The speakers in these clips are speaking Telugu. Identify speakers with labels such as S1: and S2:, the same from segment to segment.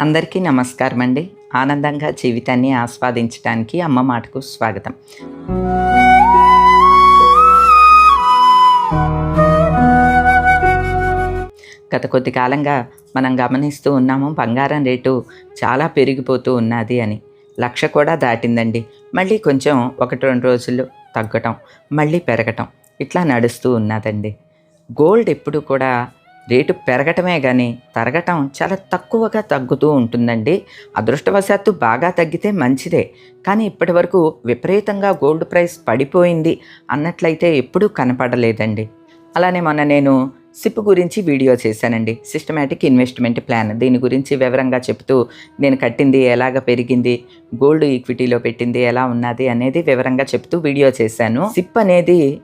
S1: అందరికీ నమస్కారం అండి ఆనందంగా జీవితాన్ని ఆస్వాదించడానికి అమ్మ మాటకు స్వాగతం. గత కొద్ది కాలంగా మనం గమనిస్తూ ఉన్నాము బంగారం రేటు చాలా పెరిగిపోతూ ఉన్నది అని. లక్ష కూడా దాటిందండి. మళ్ళీ కొంచెం ఒకటి రెండు రోజులు తగ్గటం మళ్ళీ పెరగటం ఇట్లా నడుస్తూ ఉన్నదండి. గోల్డ్ ఎప్పుడు కూడా రేటు పెరగటమే కానీ తరగటం చాలా తక్కువగా తగ్గుతూ ఉంటుందండి. అదృష్టవశాత్తు బాగా తగ్గితే మంచిదే. కానీ ఇప్పటి వరకు విపరీతంగా గోల్డ్ ప్రైస్ పడిపోయింది అన్నట్లయితే ఎప్పుడూ కనపడలేదండి. అలానే మొన్న నేను సిప్ గురించి వీడియో చేశానండి. Systematic investment plan. దీని గురించి వివరంగా చెప్తూ నేను కట్టింది ఎలాగ పెరిగింది గోల్డ్ ఈక్విటీలో పెట్టింది ఎలా ఉన్నది అనేది వివరంగా చెప్తూ వీడియో చేశాను. సిప్ అనేది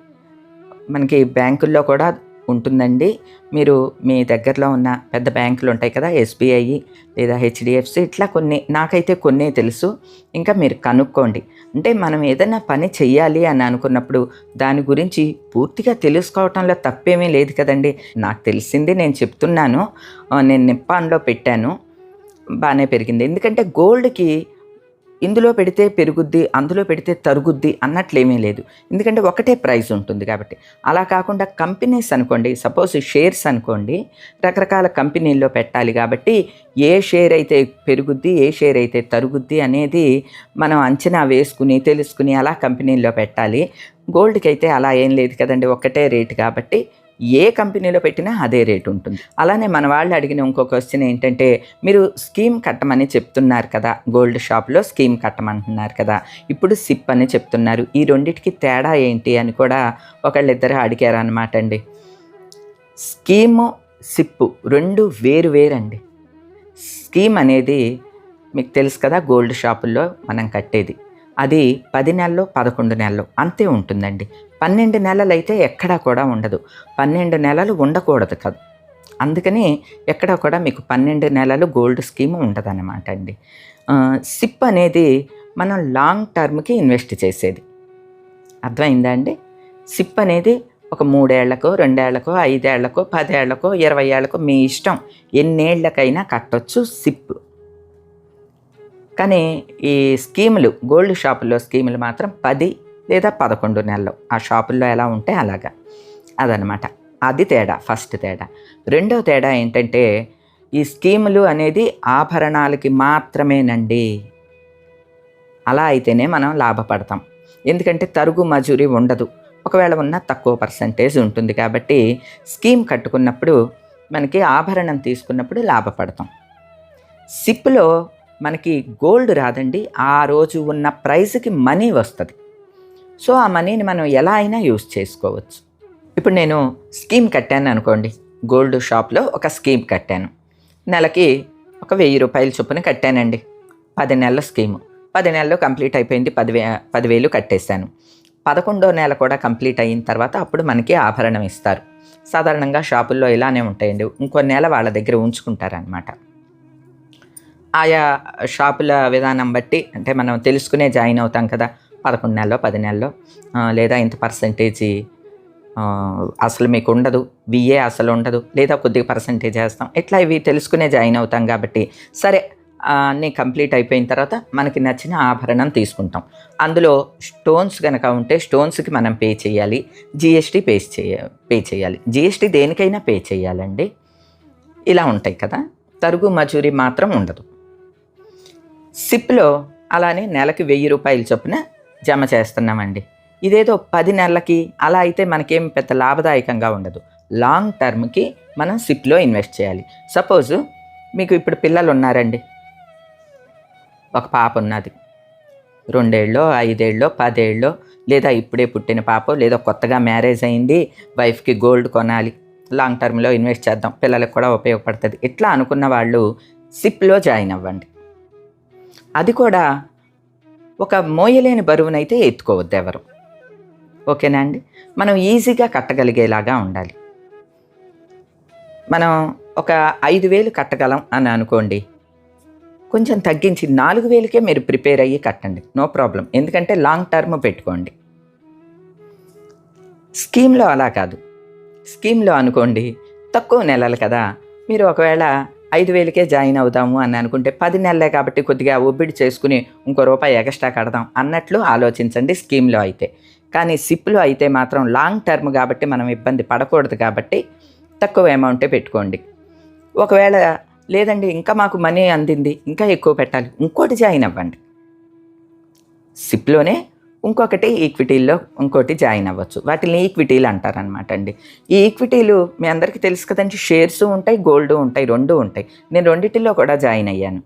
S1: మనకి బ్యాంకుల్లో కూడా ఉంటుందండి. మీరు మీ దగ్గరలో ఉన్న పెద్ద బ్యాంకులు ఉంటాయి కదా ఎస్బీఐ లేదా హెచ్డిఎఫ్సి ఇట్లా కొన్ని నాకైతే కొన్ని తెలుసు. ఇంకా మీరు కనుక్కోండి. అంటే మనం ఏదైనా పని చెయ్యాలి అని అనుకున్నప్పుడు దాని గురించి పూర్తిగా తెలుసుకోవటంలో తప్పేమీ లేదు కదండి. నాకు తెలిసింది నేను చెప్తున్నాను. నేను నిప్పాన్లో పెట్టాను. బాగానే పెరిగింది. ఎందుకంటే గోల్డ్కి ఇందులో పెడితే పెరుగుద్ది అందులో పెడితే తరుగుద్ది అన్నట్లేమీ లేదు. ఎందుకంటే ఒకటే ప్రైస్ ఉంటుంది కాబట్టి. అలా కాకుండా కంపెనీస్ అనుకోండి సపోజ్ షేర్స్ అనుకోండి రకరకాల కంపెనీల్లో పెట్టాలి కాబట్టి ఏ షేర్ అయితే పెరుగుద్ది ఏ షేర్ అయితే తరుగుద్ది అనేది మనం అంచనా వేసుకుని తెలుసుకుని అలా కంపెనీల్లో పెట్టాలి. గోల్డ్కి అయితే అలా ఏం లేదు కదండి ఒకటే రేటు కాబట్టి ఏ కంపెనీలో పెట్టినా అదే రేటు ఉంటుంది. అలానే మన వాళ్ళు అడిగిన ఇంకో క్వశ్చన్ ఏంటంటే మీరు స్కీమ్ కట్టమని చెప్తున్నారు కదా గోల్డ్ షాప్లో స్కీమ్ కట్టమంటున్నారు కదా ఇప్పుడు సిప్ అని చెప్తున్నారు. ఈ రెండింటికి తేడా ఏంటి అని కూడా ఒకళ్ళిద్దరు అడిగారు అనమాట అండి. స్కీము సిప్పు రెండు వేరు వేరండి. స్కీమ్ అనేది మీకు తెలుసు కదా గోల్డ్ షాపుల్లో మనం కట్టేది. అది పది నెలలు పదకొండు నెలలు అంతే ఉంటుందండి. పన్నెండు నెలలు అయితే ఎక్కడా కూడా ఉండదు. పన్నెండు నెలలు ఉండకూడదు కదా. అందుకని ఎక్కడా కూడా మీకు పన్నెండు నెలలు గోల్డ్ స్కీమ్ ఉండదన్నమాట అండి. సిప్ అనేది మనం లాంగ్ టర్మ్కి ఇన్వెస్ట్ చేసేది. అర్థమైందా అండి? సిప్ అనేది ఒక మూడేళ్ళకో రెండేళ్ళకో ఐదేళ్ళకో పదేళ్ళకో ఇరవై ఏళ్ళకో మీ ఇష్టం. ఎన్నేళ్ళకైనా కట్టొచ్చు సిప్. కానీ ఈ స్కీములు గోల్డ్ షాపుల్లో స్కీములు మాత్రం పది లేదా పదకొండు నెలలు. ఆ షాపుల్లో ఎలా ఉంటే అలాగా. అదనమాట అది తేడా ఫస్ట్ తేడా. రెండో తేడా ఏంటంటే ఈ స్కీములు అనేది ఆభరణాలకి మాత్రమేనండి. అలా అయితేనే మనం లాభపడతాం. ఎందుకంటే తరుగు మజూరీ ఉండదు. ఒకవేళ ఉన్న తక్కువ పర్సంటేజ్ ఉంటుంది కాబట్టి స్కీమ్ కట్టుకున్నప్పుడు మనకి ఆభరణం తీసుకున్నప్పుడు లాభపడతాం. సిప్లో మనకి గోల్డ్ రాదండి. ఆ రోజు ఉన్న ప్రైస్కి మనీ వస్తుంది. సో ఆ మనీని మనం ఎలా అయినా యూజ్ చేసుకోవచ్చు. ఇప్పుడు నేను స్కీమ్ కట్టాను అనుకోండి. గోల్డ్ షాప్లో ఒక స్కీమ్ కట్టాను. నెలకి ఒక వెయ్యి రూపాయల చొప్పున కట్టానండి. పది నెలల స్కీము. పది నెలలు కంప్లీట్ అయిపోయింది. పదివే పదివేలు కట్టేశాను. పదకొండో నెల కూడా కంప్లీట్ అయిన తర్వాత అప్పుడు మనకి ఆభరణం ఇస్తారు. సాధారణంగా షాపుల్లో ఇలానే ఉంటాయండి. ఇంకో నెల వాళ్ళ దగ్గర ఉంచుకుంటారనమాట ఆయా షాపుల విధానం బట్టి అంటే మనం తెలుసుకునే జాయిన్ అవుతాం కదా పదకొండు నెలలో పది నెలల్లో లేదా ఇంత పర్సంటేజీ అసలు మీకు ఉండదు విఏ అసలు ఉండదు లేదా కొద్దిగా పర్సంటేజ్ వేస్తాం. ఇట్లా ఇవి తెలుసుకునే జాయిన్ అవుతాం కాబట్టి సరే అన్నీ కంప్లీట్ అయిపోయిన తర్వాత మనకి నచ్చిన ఆభరణం తీసుకుంటాం. అందులో స్టోన్స్ కనుక ఉంటే స్టోన్స్కి మనం పే చేయాలి జిఎస్టీ పే చేయ పే చేయాలి. జిఎస్టీ దేనికైనా పే చేయాలండి. ఇలా ఉంటాయి కదా తరుగు మజూరీ మాత్రం ఉండదు. సిప్లో అలానే నెలకి వెయ్యి రూపాయల చొప్పున జమ చేస్తున్నామండి. ఇదేదో పది నెలలకి అలా అయితే మనకేం పెద్ద లాభదాయకంగా ఉండదు. లాంగ్ టర్మ్కి మనం సిప్లో ఇన్వెస్ట్ చేయాలి. సపోజ్ మీకు ఇప్పుడు పిల్లలు ఉన్నారండి ఒక పాప ఉన్నది. రెండేళ్ళో ఐదేళ్ళో పదేళ్ళో లేదా ఇప్పుడే పుట్టిన పాప లేదా కొత్తగా మ్యారేజ్ అయింది వైఫ్కి గోల్డ్ కొనాలి లాంగ్ టర్మ్లో ఇన్వెస్ట్ చేద్దాం పిల్లలకు కూడా ఉపయోగపడుతుంది. ఇట్లా అనుకున్న వాళ్ళు సిప్లో జాయిన్ అవ్వండి. అది కూడా ఒక మోయలేని బరువునైతే ఎత్తుకోవద్దు ఎవరు. ఓకేనా అండి? మనం ఈజీగా కట్టగలిగేలాగా ఉండాలి. మనం ఒక ఐదు వేలు కట్టగలం అని అనుకోండి కొంచెం తగ్గించి నాలుగు వేలకే మీరు ప్రిపేర్ అయ్యి కట్టండి. No problem. ఎందుకంటే లాంగ్ టర్మ్ పెట్టుకోండి. స్కీమ్లో అలా కాదు. స్కీమ్లో అనుకోండి తక్కువ నెలలు కదా మీరు ఒకవేళ ఐదు వేలకే జాయిన్ అవుదాము అని అనుకుంటే పది నెలలే కాబట్టి కొద్దిగా ఒబ్బిడి చేసుకుని ఇంకో రూపాయి ఎక్స్ట్రా కడదాం అన్నట్లు ఆలోచించండి స్కీమ్లో అయితే. కానీ సిప్లో అయితే మాత్రం లాంగ్ టర్మ్ కాబట్టి మనం ఇబ్బంది పడకూడదు కాబట్టి తక్కువ అమౌంటే పెట్టుకోండి. ఒకవేళ లేదండి ఇంకా మాకు మనీ అందింది ఇంకా ఎక్కువ పెట్టాలి ఇంకోటి జాయిన్ అవ్వండి. సిప్లోనే ఇంకొకటి ఈక్విటీల్లో ఇంకోటి జాయిన్ అవ్వచ్చు. వాటిని ఈక్విటీలు అంటారనమాట అండి. ఈ ఈక్విటీలు మీ అందరికీ తెలుసు కదండి షేర్స్ ఉంటాయి గోల్డ్ ఉంటాయి రెండు ఉంటాయి. నేను రెండింటిలో కూడా జాయిన్ అయ్యాను.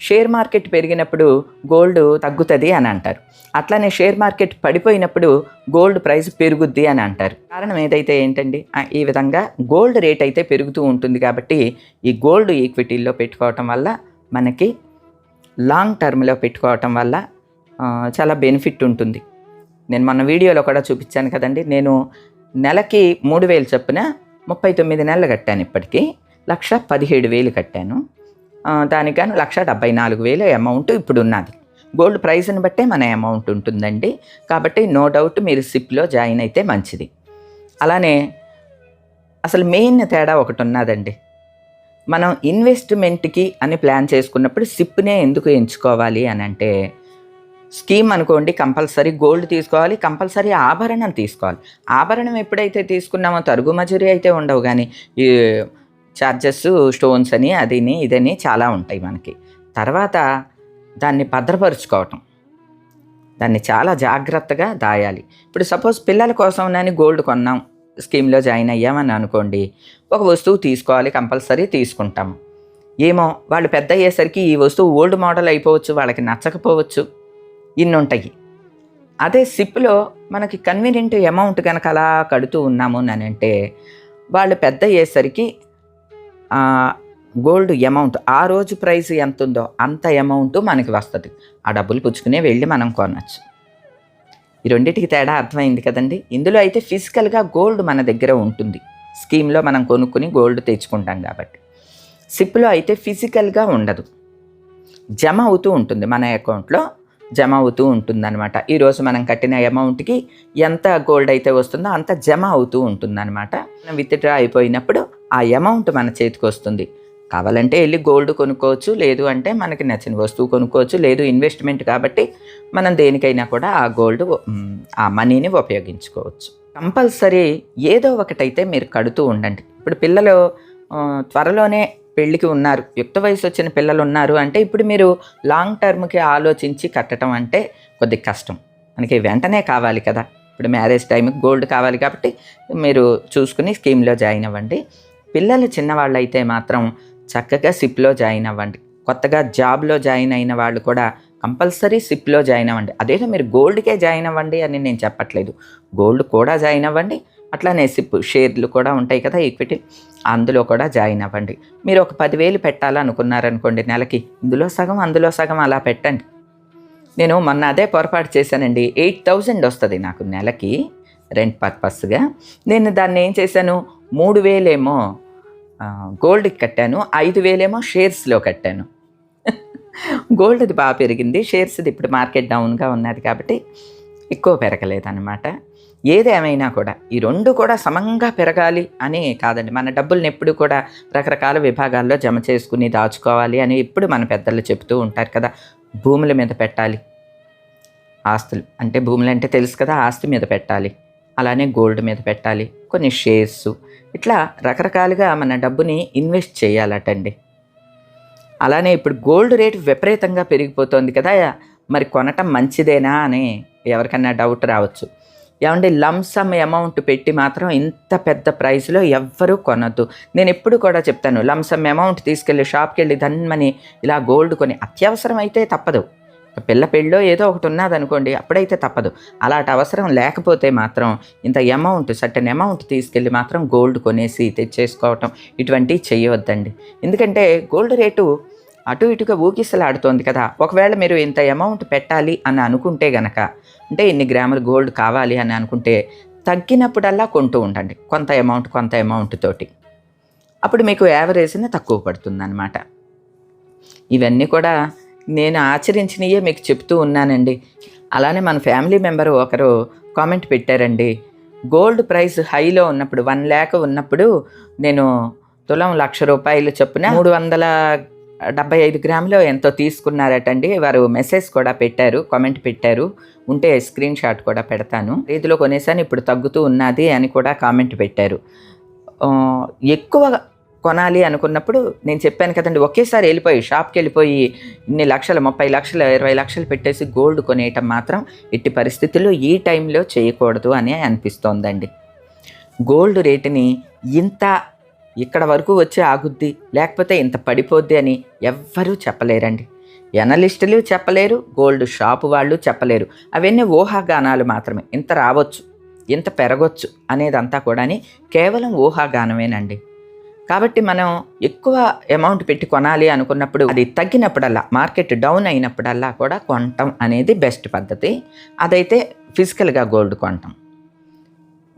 S1: షేర్ మార్కెట్ పెరిగినప్పుడు గోల్డ్ తగ్గుతుంది అని అంటారు. అట్లానే షేర్ మార్కెట్ పడిపోయినప్పుడు గోల్డ్ ప్రైస్ పెరుగుద్ది అని అంటారు. కారణం ఏదైతే ఏంటండి ఈ విధంగా గోల్డ్ రేట్ అయితే పెరుగుతూ ఉంటుంది కాబట్టి ఈ గోల్డ్ ఈక్విటీల్లో పెట్టుకోవటం వల్ల మనకి లాంగ్ టర్మ్లో పెట్టుకోవటం వల్ల చాలా బెనిఫిట్ ఉంటుంది. నేను మన వీడియోలో కూడా చూపించాను కదండి. నేను నెలకి మూడు వేలు చొప్పున ముప్పై తొమ్మిది నెలలు కట్టాను ఇప్పటికీ. లక్ష పదిహేడు వేలు కట్టాను. ఆ, దానికి లక్ష డెబ్బై నాలుగు వేలు అమౌంట్ ఇప్పుడు ఉన్నది. గోల్డ్ ప్రైస్ని బట్టే మన అమౌంట్ ఉంటుందండి. కాబట్టి నో డౌట్ మీరు సిప్లో జాయిన్ అయితే మంచిది. అలానే అసలు మెయిన్ తేడా ఒకటి ఉన్నదండి. మనం ఇన్వెస్ట్మెంట్కి అని ప్లాన్ చేసుకున్నప్పుడు సిప్నే ఎందుకు ఎంచుకోవాలి అని అంటే స్కీమ్ అనుకోండి కంపల్సరీ గోల్డ్ తీసుకోవాలి కంపల్సరీ ఆభరణం తీసుకోవాలి. ఆభరణం ఎప్పుడైతే తీసుకున్నామో తరుగు మజూరి అయితే ఉండవు కానీ ఈ చార్జెస్ స్టోన్స్ అని అదిని ఇదని చాలా ఉంటాయి మనకి. తర్వాత దాన్ని భద్రపరుచుకోవటం. దాన్ని చాలా జాగ్రత్తగా దాయాలి. ఇప్పుడు సపోజ్ పిల్లల కోసం నేను గోల్డ్ కొన్నాం స్కీమ్లో జాయిన్ అయ్యామని అనుకోండి ఒక వస్తువు తీసుకోవాలి కంపల్సరీ తీసుకుంటాము. ఏమో వాళ్ళు పెద్ద అయ్యేసరికి ఈ వస్తువు ఓల్డ్ మోడల్ అయిపోవచ్చు వాళ్ళకి నచ్చకపోవచ్చు. ఇన్ని ఉంటాయి అదే సిప్లో మనకి కన్వీనియంట్ అమౌంట్ కనుక అలా కడుతూ ఉన్నాము అని అంటే వాళ్ళు పెద్ద అయ్యేసరికి గోల్డ్ అమౌంట్ ఆ రోజు ప్రైస్ ఎంత ఉందో అంత అమౌంట్ మనకి వస్తుంది. ఆ డబ్బులు పుచ్చుకునే వెళ్ళి మనం కొనచ్చు. ఈ రెండింటికి తేడా అర్థమైంది కదండి? ఇందులో అయితే ఫిజికల్గా గోల్డ్ మన దగ్గర ఉంటుంది. స్కీమ్లో మనం కొనుక్కుని గోల్డ్ తెచ్చుకుంటాం కాబట్టి. సిప్లో అయితే ఫిజికల్గా ఉండదు. జమ అవుతూ ఉంటుంది మన అకౌంట్లో. జమ అవుతూ ఉంటుందన్నమాట. ఈరోజు మనం కట్టిన అమౌంట్కి ఎంత గోల్డ్ అయితే వస్తుందో అంత జమ అవుతూ ఉంటుందన్నమాట. మనం విత్డ్రా అయిపోయినప్పుడు ఆ అమౌంట్ మన చేతికి వస్తుంది. కావాలంటే వెళ్ళి గోల్డ్ కొనుక్కోవచ్చు లేదు అంటే మనకి నచ్చిన వస్తువు కొనుక్కోవచ్చు లేదు ఇన్వెస్ట్మెంట్ కాబట్టి మనం దేనికైనా కూడా ఆ గోల్డ్ ఆ మనీని ఉపయోగించుకోవచ్చు. కంపల్సరీ ఏదో ఒకటైతే మీరు కడుతూ ఉండండి. ఇప్పుడు పిల్లలు త్వరలోనే పెళ్ళికి ఉన్నారు. యుక్త వయసు వచ్చిన పిల్లలు ఉన్నారు అంటే ఇప్పుడు మీరు లాంగ్ టర్మ్కి ఆలోచించి కట్టడం అంటే కొద్దిగా కష్టం. మనకి వెంటనే కావాలి కదా. ఇప్పుడు మ్యారేజ్ టైంకి గోల్డ్ కావాలి కాబట్టి మీరు చూసుకుని స్కీమ్లో జాయిన్ అవ్వండి. పిల్లలు చిన్నవాళ్ళు అయితే మాత్రం చక్కగా సిప్లో జాయిన్ అవ్వండి. కొత్తగా జాబ్లో జాయిన్ అయిన వాళ్ళు కూడా కంపల్సరీ సిప్లో జాయిన్ అవ్వండి. అదేదో మీరు గోల్డ్కే జాయిన్ అవ్వండి అని నేను చెప్పట్లేదు. గోల్డ్ కూడా జాయిన్ అవ్వండి. అట్లానే సిప్ షేర్లు కూడా ఉంటాయి కదా ఈక్విటీ. అందులో కూడా జాయిన్ అవ్వండి. మీరు ఒక పదివేలు పెట్టాలనుకున్నారనుకోండి నెలకి ఇందులో సగం అందులో సగం అలా పెట్టండి. నేను మొన్న అదే పొరపాటు చేశానండి. ఎయిట్ థౌజండ్ వస్తుంది నాకు నెలకి రెంట్ పర్పస్గా. నేను దాన్ని ఏం చేశాను? మూడు వేలేమో గోల్డ్కి కట్టాను ఐదు వేలేమో షేర్స్లో కట్టాను. గోల్డ్ది బాగా పెరిగింది షేర్స్ది ఇప్పుడు మార్కెట్ డౌన్గా ఉన్నది కాబట్టి ఎక్కువ పెరగలేదన్నమాట. ఏదేమైనా కూడా ఈ రెండు కూడా సమంగా పెరగాలి అని కాదండి. మన డబ్బుల్ని ఎప్పుడు కూడా రకరకాల విభాగాల్లో జమ చేసుకుని దాచుకోవాలి అని ఎప్పుడు మన పెద్దలు చెప్తూ ఉంటారు కదా. భూముల మీద పెట్టాలి. ఆస్తులు. అంటే భూములు అంటే తెలుసు కదా ఆస్తి మీద పెట్టాలి. అలానే గోల్డ్ మీద పెట్టాలి. కొన్ని షేర్స్. ఇట్లా రకరకాలుగా మన డబ్బుని ఇన్వెస్ట్ చేయాలటండి. అలానే ఇప్పుడు గోల్డ్ రేటు విపరీతంగా పెరిగిపోతుంది కదా. మరి కొనటం మంచిదేనా అని ఎవరికన్నా డౌట్ రావచ్చు. ఏమంటే లంసమ్ అమౌంట్ పెట్టి మాత్రం ఇంత పెద్ద ప్రైస్లో ఎవ్వరూ కొనొద్దు. నేను ఎప్పుడు కూడా చెప్తాను లంసమ్ అమౌంట్ తీసుకెళ్ళి షాప్కి వెళ్ళి ధన్మని ఇలా గోల్డ్ కొని అత్యవసరం అయితే తప్పదు పిల్ల పెళ్ళో ఏదో ఒకటి ఉన్నదనుకోండి అప్పుడైతే తప్పదు. అలాంటి అవసరం లేకపోతే మాత్రం ఇంత అమౌంట్ సర్టన్ అమౌంట్ తీసుకెళ్ళి మాత్రం గోల్డ్ కొనేసి తెచ్చేసుకోవటం ఇటువంటివి చేయవద్దండి ఎందుకంటే గోల్డ్ రేటు అటు ఇటుగా ఊగిసలాడుతోంది కదా ఒకవేళ మీరు ఇంత అమౌంట్ పెట్టాలి అని అనుకుంటే గనక అంటే ఇన్ని గ్రాముల గోల్డ్ కావాలి అని అనుకుంటే తగ్గినప్పుడల్లా కొంటూ ఉండండి. కొంత అమౌంట్ కొంత అమౌంట్ తోటి. అప్పుడు మీకు యావరేజ్ని తక్కువ పడుతుంది అనమాట ఇవన్నీ కూడా నేను ఆచరించినయే మీకు చెప్తూ ఉన్నానండి. అలానే మన ఫ్యామిలీ మెంబర్ ఒకరు కామెంట్ పెట్టారండి. గోల్డ్ ప్రైస్ హైలో ఉన్నప్పుడు వన్ ల్యాక్ ఉన్నప్పుడు నేను తులం లక్ష రూపాయలు చొప్పున మూడు వందల డెబ్బై ఐదు గ్రాములు ఎంతో తీసుకున్నారటండి. వారు మెసేజ్ కూడా పెట్టారు కామెంట్ పెట్టారు. ఉంటే స్క్రీన్ షాట్ కూడా పెడతాను. రీతిలో కొనేసాను ఇప్పుడు తగ్గుతూ ఉన్నది అని కూడా కామెంట్ పెట్టారు. ఎక్కువ కొనాలి అనుకున్నప్పుడు నేను చెప్పాను కదండి ఒకేసారి వెళ్ళిపోయి షాప్కి వెళ్ళిపోయి ఇన్ని లక్షలు ముప్పై లక్షలు ఇరవై లక్షలు పెట్టేసి గోల్డ్ కొనేయటం మాత్రం ఇట్టి పరిస్థితుల్లో ఈ టైంలో చేయకూడదు అని అనిపిస్తోందండి. గోల్డ్ రేటుని ఇంత ఇక్కడ వరకు వచ్చి ఆగుద్ది లేకపోతే ఇంత పడిపోద్ది అని ఎవ్వరూ చెప్పలేరండి. ఎనలిస్టులు చెప్పలేరు గోల్డ్ షాపు వాళ్ళు చెప్పలేరు. అవన్నీ ఊహాగానాలు మాత్రమే. ఇంత రావచ్చు ఇంత పెరగొచ్చు అనేదంతా కూడాని కేవలం ఊహాగానమేనండి. కాబట్టి మనం ఎక్కువ అమౌంట్ పెట్టి కొనాలి అనుకున్నప్పుడు అది తగ్గినప్పుడల్లా మార్కెట్ డౌన్ అయినప్పుడల్లా కూడా కొనటం అనేది బెస్ట్ పద్ధతి. అదైతే ఫిజికల్గా గోల్డ్ కొనటం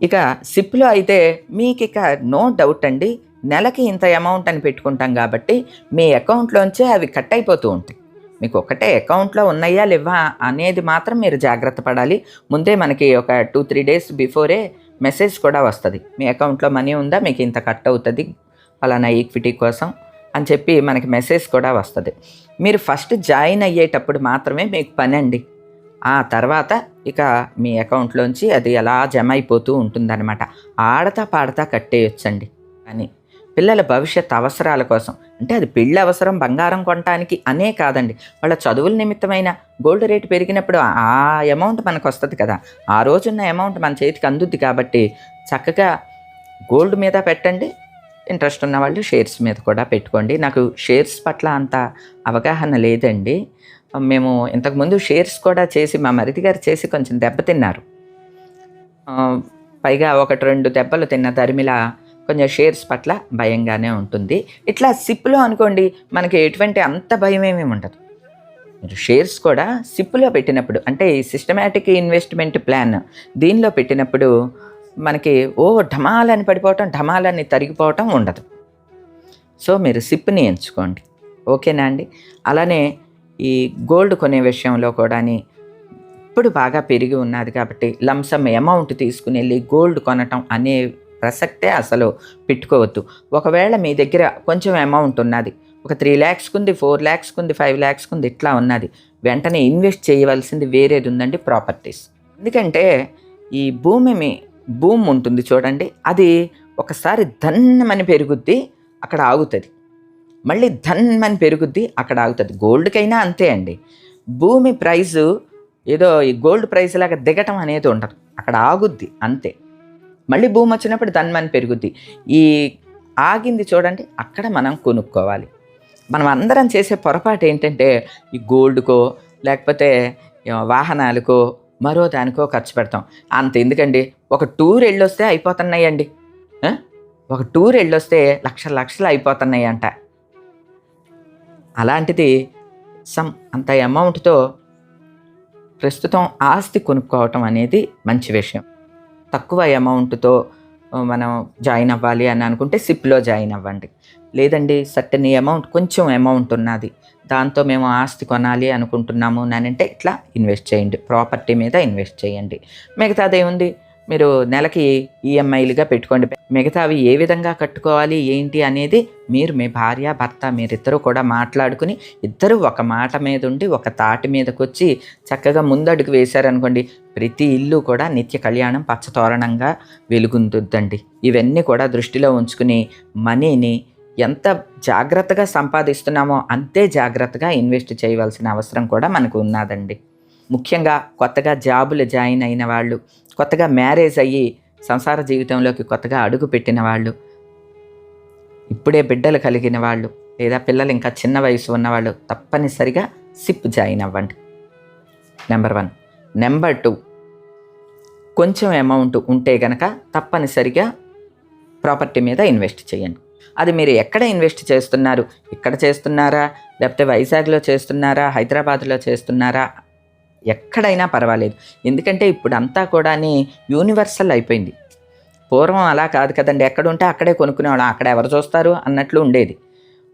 S1: ఇక సిప్లో అయితే మీకు ఇక నో డౌట్ అండి నెలకి ఇంత అమౌంట్ అని పెట్టుకుంటాం కాబట్టి మీ అకౌంట్లోంచే అవి కట్ అయిపోతూ ఉంటాయి. మీకు ఒకటే అకౌంట్లో ఉన్నాయా లేవా అనేది మాత్రం మీరు జాగ్రత్త పడాలి. ముందే మనకి ఒక టూ త్రీ డేస్ బిఫోరే మెసేజ్ కూడా వస్తుంది. మీ అకౌంట్లో మనీ ఉందా? మీకు ఇంత కట్ అవుతుంది పలానా ఈక్విటీ కోసం అని చెప్పి మనకి మెసేజ్ కూడా వస్తుంది. మీరు ఫస్ట్ జాయిన్ అయ్యేటప్పుడు మాత్రమే మీకు పని అండి. ఆ తర్వాత ఇక మీ అకౌంట్లోంచి అది ఎలా జమ అయిపోతూ ఉంటుందన్నమాట. ఆడతా పాడతా కట్టేయొచ్చండి. అని పిల్లల భవిష్యత్ అవసరాల కోసం. అంటే అది పెళ్ళి అవసరం బంగారం కొనటానికి అనే కాదండి. వాళ్ళ చదువుల నిమిత్తమైన గోల్డ్ రేట్ పెరిగినప్పుడు ఆ అమౌంట్ మనకు వస్తుంది కదా. ఆ రోజున్న అమౌంట్ మన చేతికి అందుద్ది కాబట్టి చక్కగా గోల్డ్ మీద పెట్టండి ఇంట్రెస్ట్ ఉన్న వాళ్ళు షేర్స్ మీద కూడా పెట్టుకోండి. నాకు షేర్స్ పట్ల అంత అవగాహన లేదండి. మేము ఇంతకుముందు షేర్స్ కూడా చేసి మా మరిది గారు చేసి కొంచెం దెబ్బతిన్నారు పైగా ఒకటి రెండు దెబ్బలు తిన్న తరిమిలా కొంచెం షేర్స్ పట్ల భయంగానే ఉంటుంది. ఇట్లా సిప్లో అనుకోండి మనకి ఎటువంటి అంత భయం ఏమీ ఉండదు. మీరు షేర్స్ కూడా సిప్లో పెట్టినప్పుడు అంటే ఈ సిస్టమేటిక్ ఇన్వెస్ట్మెంట్ ప్లాన్ దీనిలో పెట్టినప్పుడు మనకి ఓ ఢమాలని పడిపోవటం ఢమాలని తరిగిపోవటం ఉండదు. సో మీరు సిప్ని ఎంచుకోండి. ఓకేనా అండి? అలానే ఈ గోల్డ్ కొనే విషయంలో కూడా ఇప్పుడు బాగా పెరిగి ఉన్నది కాబట్టి లంసమ్ అమౌంట్ తీసుకుని వెళ్ళి గోల్డ్ కొనటం అనే ప్రసక్తే అసలు పెట్టుకోవద్దు. ఒకవేళ మీ దగ్గర కొంచెం అమౌంట్ ఉన్నది ఒక త్రీ ల్యాక్స్కి ఉంది ఫోర్ ల్యాక్స్కి ఉంది ఫైవ్ ల్యాక్స్కి ఉంది ఇట్లా ఉన్నది వెంటనే ఇన్వెస్ట్ చేయవలసింది వేరేది ఉందండి ప్రాపర్టీస్ ఎందుకంటే ఈ భూమి మీ భూమి ఉంటుంది చూడండి అది ఒకసారి ధన్నమని పెరుగుద్ది అక్కడ ఆగుతుంది. మళ్ళీ ధన్మని పెరుగుద్ది అక్కడ ఆగుతుంది. గోల్డ్కైనా అంతే అండి. భూమి ప్రైజు ఏదో ఈ గోల్డ్ ప్రైస్ లాగా దిగటం అనేది ఉండదు. అక్కడ ఆగుద్ది అంతే. మళ్ళీ భూమి వచ్చినప్పుడు ధన్మని పెరుగుద్ది. ఈ ఆగింది చూడండి అక్కడ మనం కొనుక్కోవాలి. మనం అందరం చేసే పొరపాటు ఏంటంటే ఈ గోల్డ్కో లేకపోతే వాహనాలకో మరో దానికో ఖర్చు పెడతాం. అంత ఎందుకండి? ఒక టూర్ వెళ్ళొస్తే అయిపోతున్నాయండి. ఒక టూర్ వెళ్ళొస్తే లక్షల లక్షలు అయిపోతున్నాయి అంట అలాంటిది సమ్ అంత అమౌంట్తో ప్రస్తుతం ఆస్తి కొనుక్కోవటం అనేది మంచి విషయం. తక్కువ అమౌంట్తో మనం జాయిన్ అవ్వాలి అని అనుకుంటే సిప్లో జాయిన్ అవ్వండి. లేదండి సర్టన్ అమౌంట్ కొంచెం అమౌంట్ ఉన్నది. దాంతో మేము ఆస్తి కొనాలి అనుకుంటున్నాము అని అంటే ఇట్లా ఇన్వెస్ట్ చేయండి. ప్రాపర్టీ మీద ఇన్వెస్ట్ చేయండి. మిగతాది ఏముంది? మీరు నెలకి ఈఎంఐలుగా పెట్టుకోండి. మిగతావి ఏ విధంగా కట్టుకోవాలి ఏంటి అనేది మీరు మీ భార్య భర్త మీరిద్దరూ కూడా మాట్లాడుకుని ఇద్దరు ఒక మాట మీద ఉండి ఒక తాటి మీదకి వచ్చి చక్కగా ముందడుగు వేశారనుకోండి ప్రతి ఇల్లు కూడా నిత్య కళ్యాణం పచ్చతోరణంగా వెలుగుంటుందండి. ఇవన్నీ కూడా దృష్టిలో ఉంచుకుని మనీని ఎంత జాగ్రత్తగా సంపాదిస్తున్నామో అంతే జాగ్రత్తగా ఇన్వెస్ట్ చేయవలసిన అవసరం కూడా మనకు ఉన్నదండి. ముఖ్యంగా కొత్తగా జాబులు జాయిన్ అయిన వాళ్ళు కొత్తగా మ్యారేజ్ అయ్యి సంసార జీవితంలోకి కొత్తగా అడుగు పెట్టిన వాళ్ళు ఇప్పుడే బిడ్డలు కలిగిన వాళ్ళు లేదా పిల్లలు ఇంకా చిన్న వయసు ఉన్నవాళ్ళు తప్పనిసరిగా సిప్ జాయిన్ అవ్వండి. నెంబర్ వన్ నెంబర్ టూ కొంచెం అమౌంట్ ఉంటే గనక తప్పనిసరిగా ప్రాపర్టీ మీద ఇన్వెస్ట్ చేయండి. అది మీరు ఎక్కడ ఇన్వెస్ట్ చేస్తున్నారు? ఇక్కడ చేస్తున్నారా? లేకపోతే వైజాగ్లో చేస్తున్నారా? హైదరాబాద్లో చేస్తున్నారా? ఎక్కడైనా పర్వాలేదు. ఎందుకంటే ఇప్పుడు అంతా కూడా యూనివర్సల్ అయిపోయింది. పూర్వం అలా కాదు కదండి. ఎక్కడ ఉంటే అక్కడే కొనుక్కునేవాళ్ళం. అక్కడ ఎవరు చూస్తారు అన్నట్లు ఉండేది.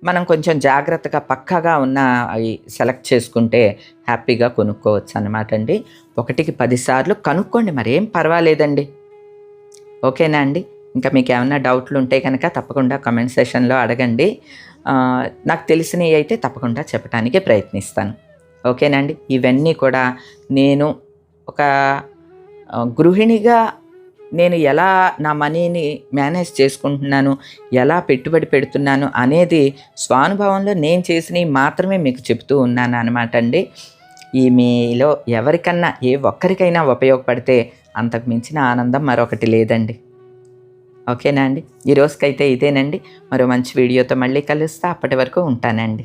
S1: మనం కొంచెం జాగ్రత్తగా పక్కాగా ఉన్న అవి సెలెక్ట్ చేసుకుంటే హ్యాపీగా కొనుక్కోవచ్చు అన్నమాట అండి. ఒకటికి పదిసార్లు కనుక్కోండి. మరి ఏం పర్వాలేదండి. ఓకేనా అండి? ఇంకా మీకు ఏమైనా డౌట్లు ఉంటే కనుక తప్పకుండా కమెంట్ సెషన్లో అడగండి. నాకు తెలిసినవి అయితే తప్పకుండా చెప్పడానికి ప్రయత్నిస్తాను. ఓకేనండి? ఇవన్నీ కూడా నేను ఒక గృహిణిగా నేను ఎలా నా మనీని మేనేజ్ చేసుకుంటున్నాను ఎలా పెట్టుబడి పెడుతున్నాను అనేది స్వానుభవంలో నేను చేసినవి మాత్రమే మీకు చెప్తూ ఉన్నాను అనమాట అండి. ఈ మీలో ఎవరికన్నా ఏ ఒక్కరికైనా ఉపయోగపడితే అంతకు మించిన ఆనందం మరొకటి లేదండి. ఓకేనా అండి? ఈ రోజుకైతే ఇదేనండి. మరో మంచి వీడియోతో మళ్ళీ కలుస్తా. అప్పటి వరకు ఉంటానండి.